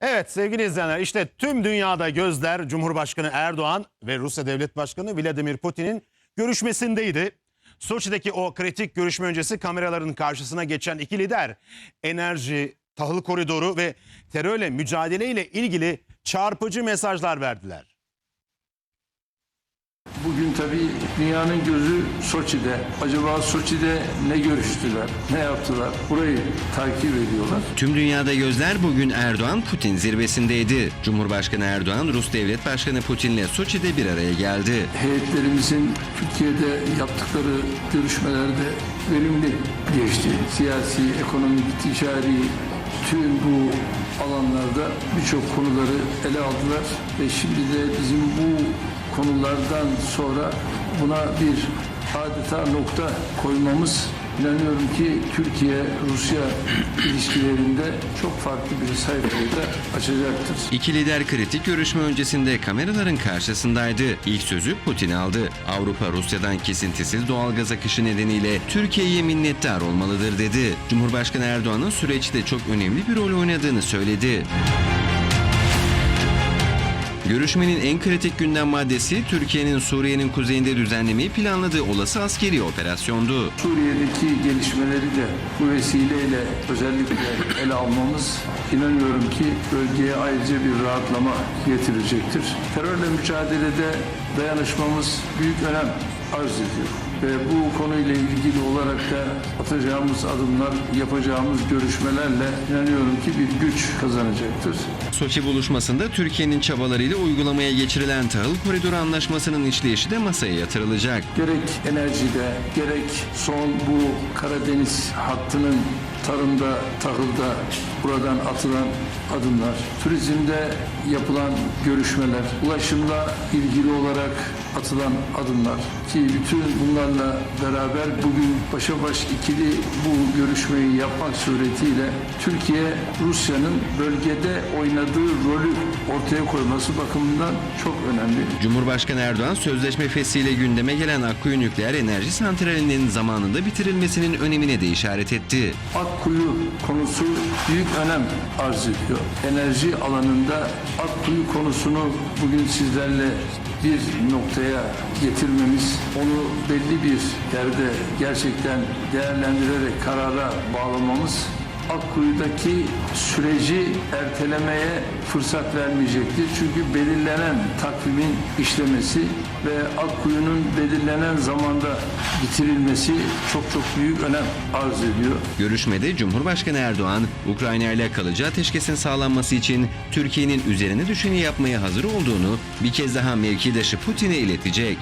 Evet sevgili izleyenler işte tüm dünyada gözler Cumhurbaşkanı Erdoğan ve Rusya Devlet Başkanı Vladimir Putin'in görüşmesindeydi. Soçi'deki o kritik görüşme öncesi kameraların karşısına geçen iki lider enerji, tahıl koridoru ve terörle mücadeleyle ilgili çarpıcı mesajlar verdiler. Bugün tabii dünyanın gözü Soçi'de. Acaba Soçi'de ne görüştüler, ne yaptılar? Burayı takip ediyorlar. Tüm dünyada gözler bugün Erdoğan-Putin zirvesindeydi. Cumhurbaşkanı Erdoğan, Rus Devlet Başkanı Putin'le Soçi'de bir araya geldi. Heyetlerimizin Türkiye'de yaptıkları görüşmelerde verimli geçti. Siyasi, ekonomik, ticari tüm bu alanlarda birçok konuları ele aldılar ve şimdi de bizim bu konulardan sonra buna bir adeta nokta koymamız inanıyorum ki Türkiye-Rusya ilişkilerinde çok farklı bir sayfayı da açacaktır. İki lider kritik görüşme öncesinde kameraların karşısındaydı. İlk sözü Putin aldı. Avrupa Rusya'dan kesintisiz doğal gaz akışı nedeniyle Türkiye'ye minnettar olmalıdır dedi. Cumhurbaşkanı Erdoğan'ın süreçte çok önemli bir rol oynadığını söyledi. Görüşmenin en kritik gündem maddesi Türkiye'nin Suriye'nin kuzeyinde düzenlemeyi planladığı olası askeri operasyondu. Suriye'deki gelişmeleri de bu vesileyle özellikle ele almamız inanıyorum ki bölgeye ayrıca bir rahatlama getirecektir. Terörle mücadelede dayanışmamız büyük önem arz ediyor. Ve bu konuyla ilgili olarak da atacağımız adımlar, yapacağımız görüşmelerle inanıyorum ki bir güç kazanacaktır. Soçi buluşmasında Türkiye'nin çabalarıyla uygulamaya geçirilen tahıl koridoru anlaşmasının işleyişi de masaya yatırılacak. Gerek enerjide, gerek son bu Karadeniz hattının tarımda, tahılda buradan atılan adımlar, turizmde yapılan görüşmeler, ulaşımla ilgili olarak atılan adımlar ki bütün bunlarla beraber bugün başa baş ikili bu görüşmeyi yapmak suretiyle Türkiye Rusya'nın bölgede oynadığı rolü ortaya koyması bakımından çok önemli. Cumhurbaşkanı Erdoğan sözleşme fesiyle gündeme gelen Akkuyu Nükleer Enerji Santrali'nin zamanında bitirilmesinin önemine de işaret etti. Akkuyu konusu büyük önem arz ediyor. Enerji alanında Akkuyu konusunu bugün sizlerle bir noktaya getirmemiz, onu belli bir yerde gerçekten değerlendirerek karara bağlamamız Akkuyu'daki süreci ertelemeye fırsat vermeyecektir. Çünkü belirlenen takvimin işlemesi ve Akkuyu'nun belirlenen zamanda bitirilmesi çok çok büyük önem arz ediyor. Görüşmede Cumhurbaşkanı Erdoğan, Ukrayna ile kalıcı ateşkesin sağlanması için Türkiye'nin üzerine düşeni yapmaya hazır olduğunu bir kez daha mevkidaşı Putin'e iletecek.